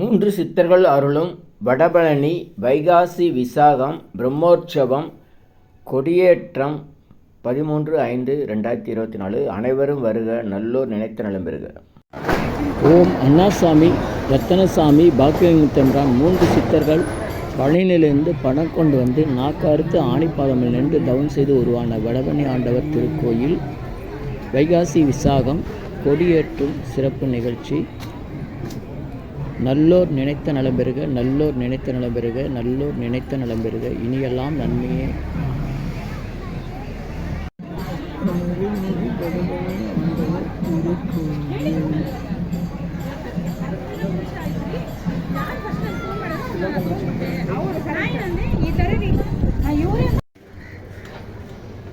மூன்று சித்தர்கள் அருளும் வடபழனி வைகாசி விசாகம் பிரம்மோற்சவம் கொடியேற்றம் பதிமூன்று ஐந்து ரெண்டாயிரத்தி இருபத்தி நாலு. அனைவரும் வருக நல்லோர் நினைத்த நலம் பெறுக. ஓம் அண்ணாசாமி ரத்தனசாமி பாக்கியலிங்க மூன்று சித்தர்கள் பழனியிலிருந்து பணம் கொண்டு வந்து நாக்காறுத்து ஆணிப்பாதமில் நின்று தவம் செய்து உருவான வடபழனி ஆண்டவர் திருக்கோயில். வைகாசி விசாகம் கொடியேற்றும் சிறப்பு நிகழ்ச்சி. நல்லோர் நினைத்த நலம் பெறுக நல்லோர் நினைத்த நலம் பெறுக நல்லோர் நினைத்த நலம் பெறுக இனியெல்லாம் நன்மையே.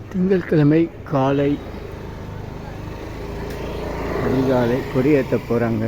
திங்கட்கிழமை காலை அதிகாலை கொடியேற்ற போகிறாங்க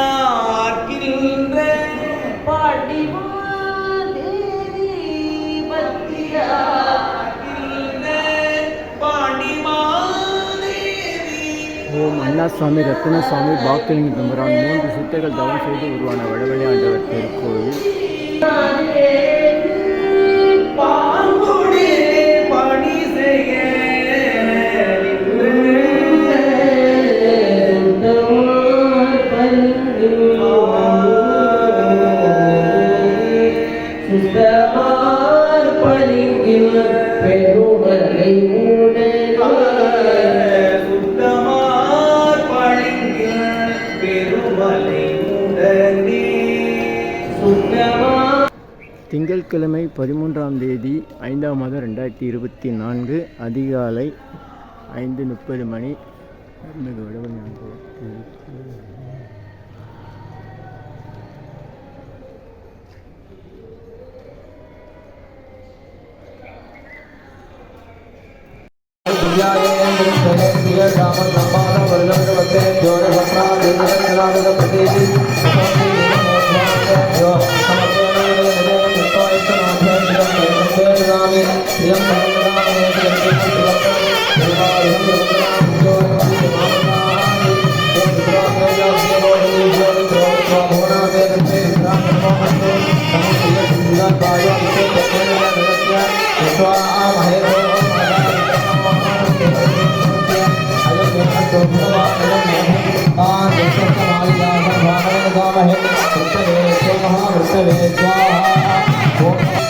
பத்தியார்கின்ற பாண்டி மாதேவி ஓம் அண்ணாசாமி ரத்தினசாமி பாக்கியலிங்க தம்பரான் மூன்று சித்தர்கள் தவம் செய்து உருவான வடவழி ஆண்டவர் திருக்கோயில் பதிமூன்றாம் தேதி ஐந்தாம் மாதம் ரெண்டாயிரத்தி இருபத்தி நான்கு அதிகாலை ஐந்து முப்பது மணி. அருள்மிகு வடவழி ஆண்டவர் திருக்கோயில். உழைந்து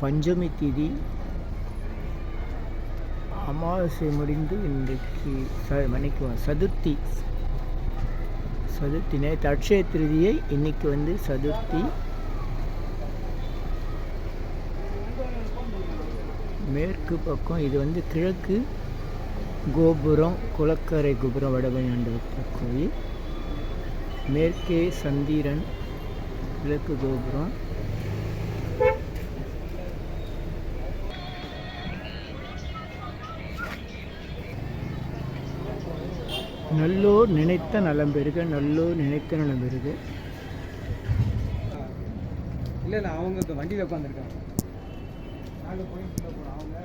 பஞ்சமி திதி அமாவாசை முடிந்து இன்றைக்கு ச மணிக்கு சதுர்த்தி. சதுர்த்தி நேற்று அட்சய திருதியை இன்னைக்கு வந்து சதுர்த்தி. மேற்கு பக்கம் இது வந்து கிழக்கு கோபுரம் குளக்கரை கோபுரம் வடபழனி கோயில். மேற்கே சந்திரன் கிழக்கு கோபுரம். நல்லோர் நினைத்த நலம் பெருக நல்லோர் நினைத்த நலம் பெருக இல்லை இல்லை அவங்க வண்டியில் உட்காந்துருக்காங்க நாங்கள் போய் கீழே போகிறோம் அவங்க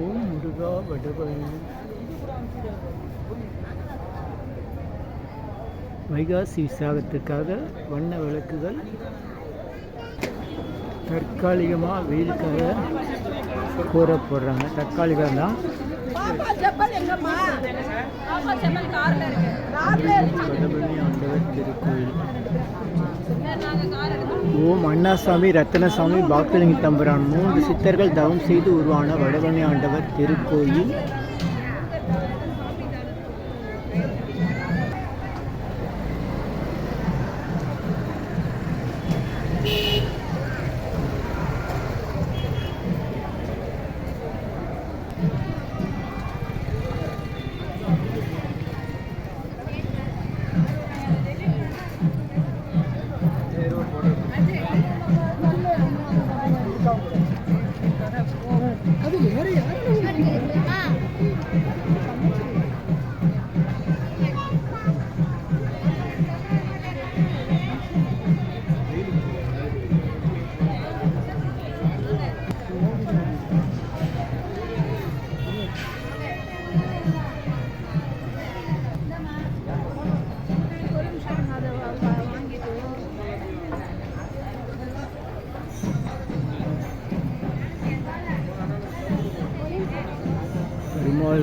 ஓம் முருகா வடபழனி வைகாசி விசாகத்துக்காக வண்ண விளக்குகள் தற்காலிகமாக வெயிலுக்காக கூற போடுறாங்க தற்காலிகம் தான் திருக்கோயில். கார் ஓம் அண்ணாசாமி ரத்தனசாமி பாக்கலிங்க தம்புரான் மூன்று சித்தர்கள் தவம் செய்து உருவான வடபழனி ஆண்டவர் திருக்கோயில்.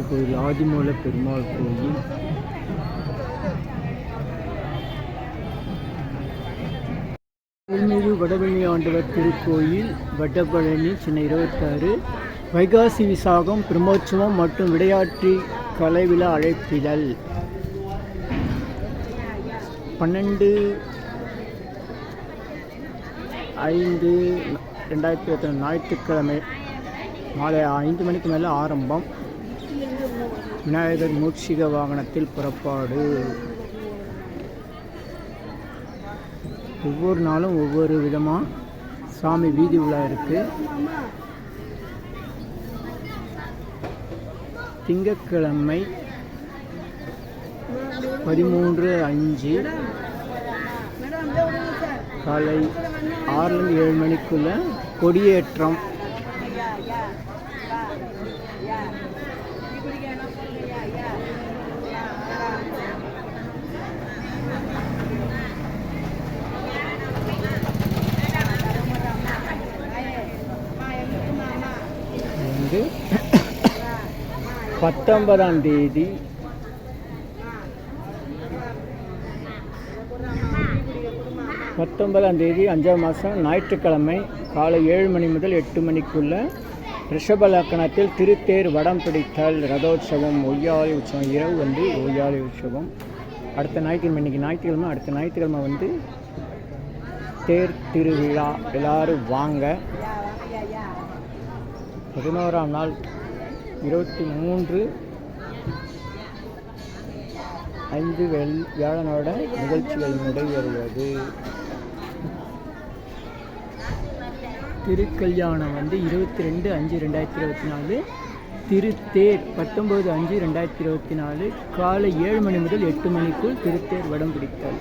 கோயில் ஆதிமூல பெருமாள் கோயில். அருள்மிகு வடபழனி ஆண்டவர் திருக்கோயில் வடபழனி சென்னை இருபத்தாறு. வைகாசி விசாகம் பிரம்மோற்சவம் மற்றும் விளையாட்டு கலைவிழா அழைப்பிதழ். பன்னெண்டு ஐந்து ரெண்டாயிரத்தி இருபத்தி ஞாயிற்றுக்கிழமை மாலை ஐந்து மணிக்கு மேலே ஆரம்பம். விநாயகர் மூட்சிக வாகனத்தில் புறப்பாடு. ஒவ்வொரு நாளும் ஒவ்வொரு விதமாக சாமி வீதி உலா இருக்குது திங்கக்கிழமை பதிமூன்று அஞ்சு காலை ஆறுலேருந்து ஏழு மணிக்குள்ளே கொடியேற்றம் வந்து பத்தொன்பதாம் தேதி. பத்தொன்பதாம் தேதி அஞ்சாம் மாதம் ஞாயிற்றுக்கிழமை காலை ஏழு மணி முதல் எட்டு மணிக்குள்ள ரிஷப லக்கணத்தில் திருத்தேர் வடம் பிடித்தல் ரதோற்சவம் ஒய்யாளி உற்சவம் இரவு வந்து ஒய்யாளி உற்சவம். அடுத்த ஞாயிற்றுக்கிழமை இன்னைக்கு ஞாயிற்றுக்கிழமை அடுத்த ஞாயிற்றுக்கிழமை வந்து தேர் திருவிழா. எல்லாரும் வாங்க. பதினோராம் நாள் இருபத்தி மூன்று ஐந்து வெள் வியாழனோட நிகழ்ச்சிகள் நடைபெறுவது திருக்கல்யாணம் வந்து இருபத்தி ரெண்டு அஞ்சு ரெண்டாயிரத்தி இருபத்தி நாலு திருத்தேர் பத்தொம்பது அஞ்சு ரெண்டாயிரத்தி இருபத்தி நாலு காலை ஏழு மணி முதல் எட்டு மணிக்குள் திருத்தேர் வடம் பிடித்தல்.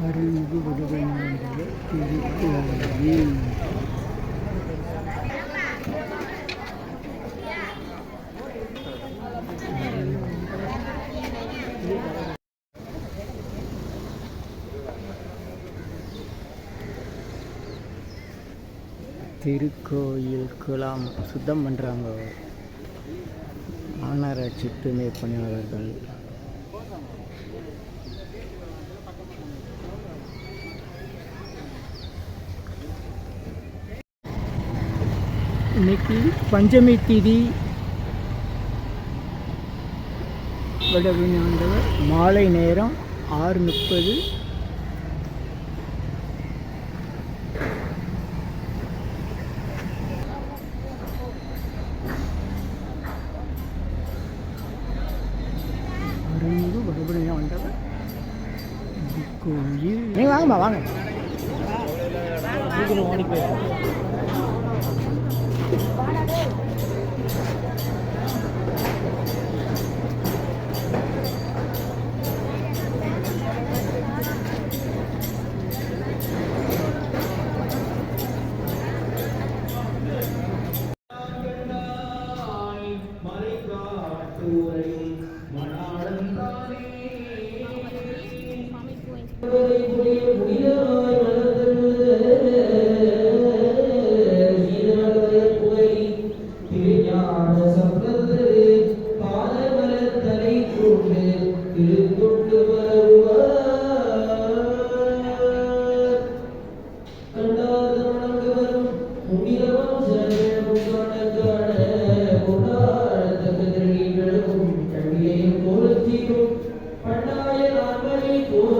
அருள்மிகு விடுதலை திருக்கோயில் திருக்கோயில் குளம் சுத்தம் பண்ணுறாங்க மாநகராட்சி தூய்மை பணியாளர்கள் இன்னைக்கு பஞ்சமி திதி. விடவினாண்டவர் மாலை நேரம் ஆறு முப்பது அருள்மிகு வடபழனி ஆண்டவர் நீ நீங்கள் வாங்கம்மா வாங்க. ஓடி போய் மறை காட்டுவரையும் todo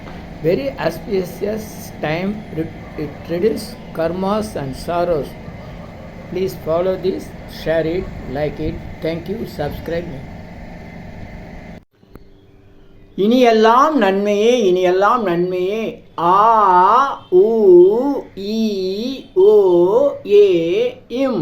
Very auspicious time. It it reduces karmas and sorrows. Please follow this, share it, like it. Thank you. Subscribe me. இனியெல்லாம் நன்மையே இனியெல்லாம் நன்மையே ஆ உ ஈ ஓ ஏ இம்